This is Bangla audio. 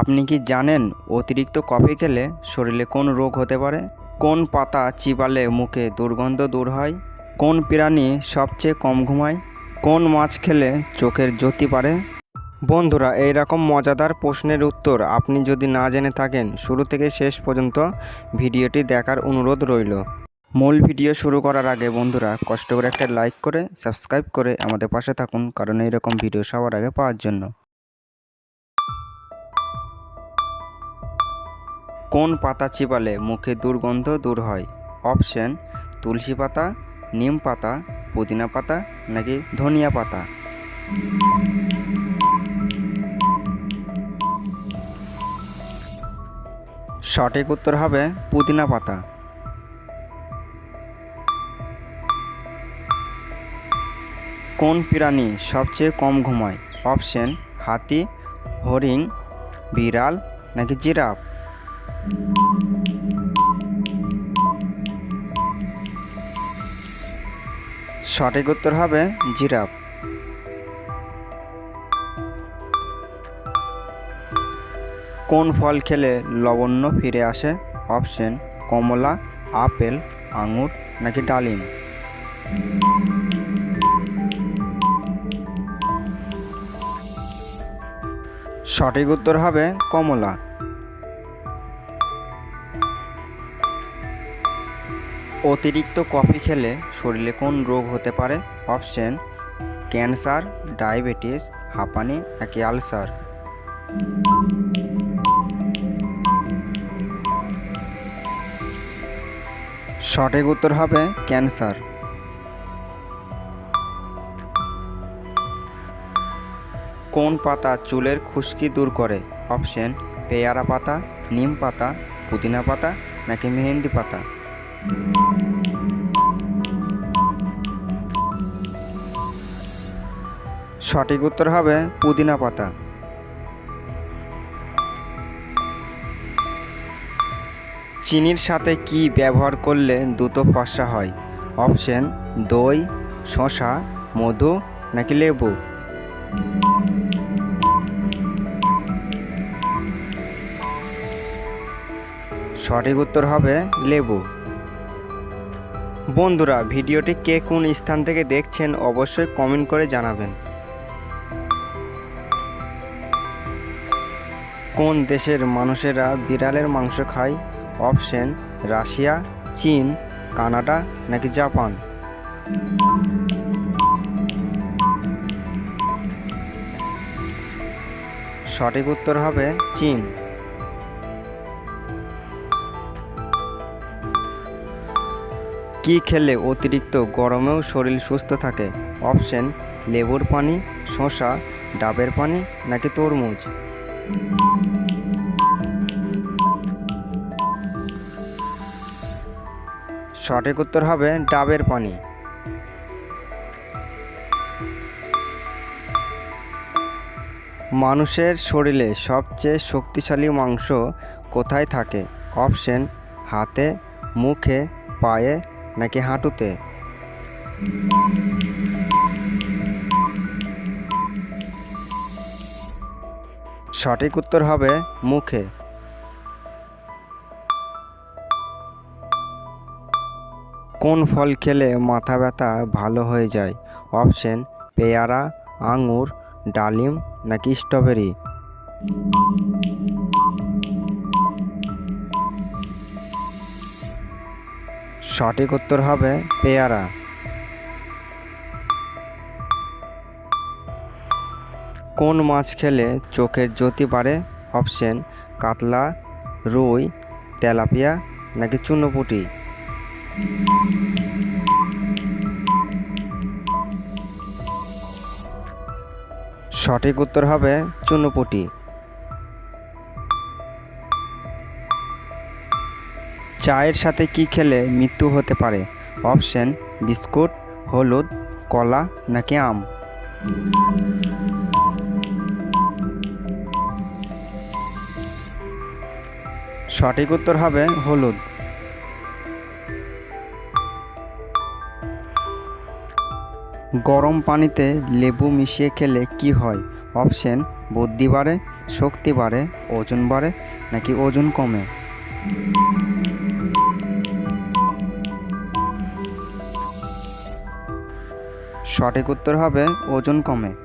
আপনি কি জানেন অতিরিক্ত কফি খেলে শরীরে কোন রোগ হতে পারে? কোন পাতা চিবালে মুখে দুর্গন্ধ দূর হয়? কোন প্রাণী সবচেয়ে কম ঘুমায়? কোন মাছ খেলে চোখের জ্যোতি পারে বন্ধুরা এই রকম মজাদার প্রশ্নের উত্তর আপনি যদি না জেনে থাকেন, শুরু থেকে শেষ পর্যন্ত ভিডিওটি দেখার অনুরোধ রইল। মূল ভিডিও শুরু করার আগে বন্ধুরা, কষ্ট করে একটা লাইক করে, সাবস্ক্রাইব করে আমাদের পাশে থাকুন, কারণ এইরকম ভিডিও সবার আগে পাওয়ার জন্য। কোন পাতা চিবালে মুখে দুর্গন্ধ দূর হয়? অপশন, তুলসী পাতা, নিম পাতা, পুদিনা পাতা নাকি ধনিয়া পাতা? সঠিক উত্তর হবে পুদিনা পাতা। কোন প্রাণী সবচেয়ে কম ঘুমায়? অপশন, হাতি, হরিণ, বিড়াল নাকি জিরাফ? সঠিক উত্তর হবে জিরাফ। কোন ফল খেলে লবণ্য ফিরে আসে? অপশন, কমলা, আপেল, আঙুর নাকি ডালিম? সঠিক উত্তর হবে কমলা। অতিরিক্ত কফি খেলে শরীরে কোন রোগ হতে পারে? অপশন, ক্যান্সার, ডায়াবেটিস, হাঁপানি, নাকি আলসার? সঠিক উত্তর হবে ক্যান্সার। কোন পাতা চুলের খুশকি দূর করে? অপশন, পেয়ারা পাতা, নিম পাতা, পুদিনা পাতা, নাকি মেহেন্দি পাতা? সঠিক উত্তর হবে পুদিনা পাতা। চিনির সাথে কি ব্যবহার করলে দ্রুত ফর্সা হয়? অপশন, দই, শসা, মধু নাকি লেবু? সঠিক উত্তর হবে লেবু। বন্ধুরা, ভিডিওটি কে কোন স্থান থেকে দেখছেন অবশ্যই কমেন্ট করে জানাবেন। কোন দেশের মানুষেরা বিড়ালের মাংস খায়? অপশন, রাশিয়া, চীন, কানাডা নাকি জাপান? সঠিক উত্তর হবে চীন। কি খেলে অতিরিক্ত গরমেও শরীর সুস্থ থাকে? অপশন, লেবুর পানি, শসা, ডাবের পানি নাকি তরমুজ? সঠিক উত্তর হবে ডাবের পানি। মানুষের শরীরে সবচেয়ে শক্তিশালী মাংস কোথায় থাকে? অপশন, হাতে, মুখে, পায়ে নাকি হাঁটুতে? সঠিক উত্তর হবে মুখে। কোন ফল খেলে মাথা ব্যথা ভালো হয়ে যায়? অপশন, পেয়ারা, আঙুর, ডালিম নাকি স্ট্রবেরি? সঠিক উত্তর হবে পেয়ারা। কোন মাছ খেলে চোখের জ্যোতি বাড়ে? অপশন, কাতলা, রুই, তেলাপিয়া নাকি চুনোপুটি? সঠিক উত্তর হবে চুনোপুটি। চায়ের সাথে কি খেলে মৃত্যু হতে পারে? অপশন, বিস্কুট, হলুদ, কলা নাকি আম? সঠিক উত্তর হবে হলুদ। গরম পানিতে লেবু মিশিয়ে খেলে কি হয়? অপশন, বুদ্ধি বাড়ে, শক্তি বাড়ে, ওজন বাড়ে নাকি ওজন কমে? সঠিক উত্তর হবে ওজন কমে।